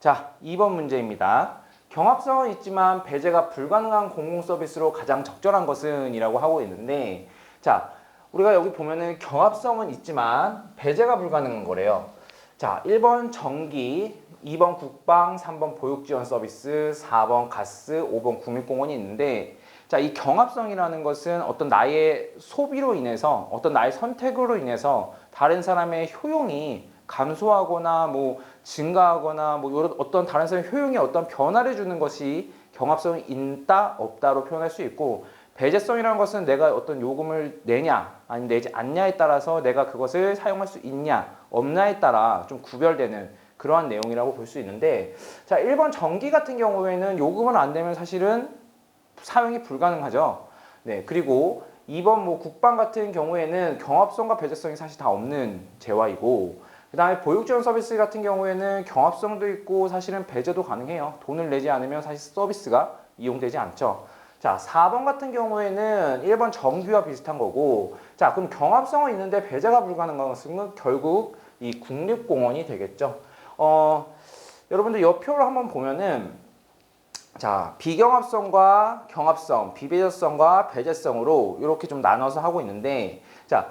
자, 2번 문제입니다. 경합성은 있지만 배제가 불가능한 공공 서비스로 가장 적절한 것은 이라고 하고 있는데 자, 우리가 여기 보면은 경합성은 있지만 배제가 불가능한 거래요. 자, 1번 전기, 2번 국방, 3번 보육 지원 서비스, 4번 가스, 5번 국립공원이 있는데 자, 이 경합성이라는 것은 어떤 나의 소비로 인해서 어떤 나의 선택으로 인해서 다른 사람의 효용이 감소하거나 뭐 증가하거나 뭐 이런 어떤 다른 사람의 효용에 어떤 변화를 주는 것이 경합성이 있다 없다로 표현할 수 있고 배제성이라는 것은 내가 어떤 요금을 내냐 아니면 내지 않냐에 따라서 내가 그것을 사용할 수 있냐 없냐에 따라 좀 구별되는 그러한 내용이라고 볼 수 있는데 자 1번 전기 같은 경우에는 요금을 안 내면 사실은 사용이 불가능하죠. 네 그리고 2번 뭐 국방 같은 경우에는 경합성과 배제성이 사실 다 없는 재화이고 그다음에 보육 지원 서비스 같은 경우에는 경합성도 있고 사실은 배제도 가능해요. 돈을 내지 않으면 사실 서비스가 이용되지 않죠. 자, 4번 같은 경우에는 1번 정규와 비슷한 거고 자, 그럼 경합성은 있는데 배제가 불가능한 것은 결국 이 국립공원이 되겠죠. 어, 여러분들 옆표를 한번 보면은 자, 비경합성과 경합성, 비배제성과 배제성으로 이렇게 좀 나눠서 하고 있는데 자,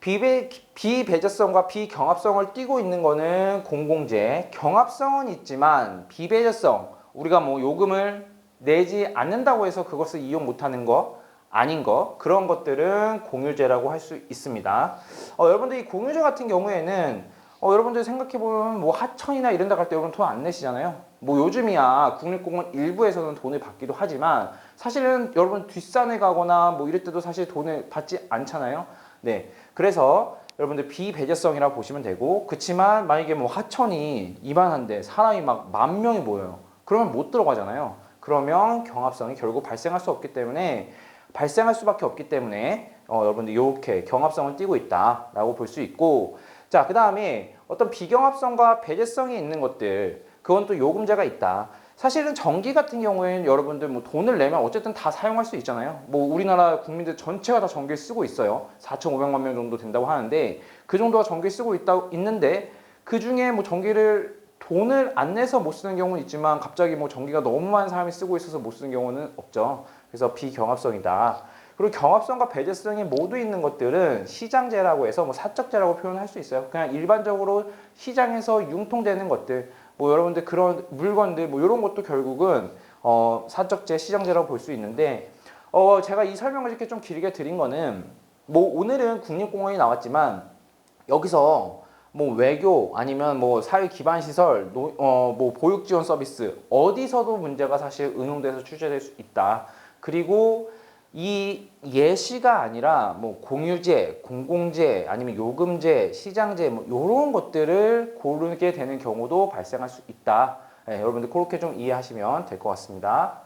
비배, 비배제성과 비경합성을 띠고 있는 거는 공공재, 경합성은 있지만 비배제성, 우리가 뭐 요금을 내지 않는다고 해서 그것을 이용 못하는 거 아닌 거 그런 것들은 공유제라고 할 수 있습니다. 어, 여러분들 이 공유제 같은 경우에는 어, 여러분들 생각해 보면 뭐 하천이나 이런 데 갈 때 여러분 돈 안 내시잖아요. 뭐 요즘이야 국립공원 일부에서는 돈을 받기도 하지만 사실은 여러분 뒷산에 가거나 뭐 이럴 때도 사실 돈을 받지 않잖아요. 네. 그래서 여러분들 비배제성이라 보시면 되고 그렇지만 만약에 뭐 하천이 이만한데 사람이 막 만 명이 모여요. 그러면 못 들어가잖아요. 그러면 경합성이 결국 발생할 수 없기 때문에 발생할 수밖에 없기 때문에 어, 여러분들 이렇게 경합성을 띠고 있다라고 볼 수 있고 자 그 다음에 어떤 비경합성과 배제성이 있는 것들 그건 또 요금제가 있다. 사실은 전기 같은 경우에는 여러분들 뭐 돈을 내면 어쨌든 다 사용할 수 있잖아요. 뭐 우리나라 국민들 전체가 다 전기를 쓰고 있어요. 4,500만 명 정도 된다고 하는데 그 정도가 전기를 쓰고 있다 있는데 그 중에 뭐 전기를 돈을 안 내서 못 쓰는 경우는 있지만 갑자기 뭐 전기가 너무 많은 사람이 쓰고 있어서 못 쓰는 경우는 없죠. 그래서 비경합성이다. 그리고 경합성과 배제성이 모두 있는 것들은 시장재라고 해서 뭐 사적재라고 표현할 수 있어요. 그냥 일반적으로 시장에서 융통되는 것들, 뭐 여러분들 그런 물건들, 뭐 이런 것도 결국은 어, 사적재, 시장재라고 볼 수 있는데, 어, 제가 이 설명을 이렇게 좀 길게 드린 거는 뭐 오늘은 국립공원이 나왔지만 여기서 뭐 외교 아니면 뭐 사회 기반 시설, 어 뭐 보육 지원 서비스 어디서도 문제가 사실 응용돼서 출제될 수 있다. 그리고 이 예시가 아니라 뭐 공유제, 공공재 아니면 요금제, 시장제 뭐 이런 것들을 고르게 되는 경우도 발생할 수 있다. 네, 여러분들 그렇게 좀 이해하시면 될 것 같습니다.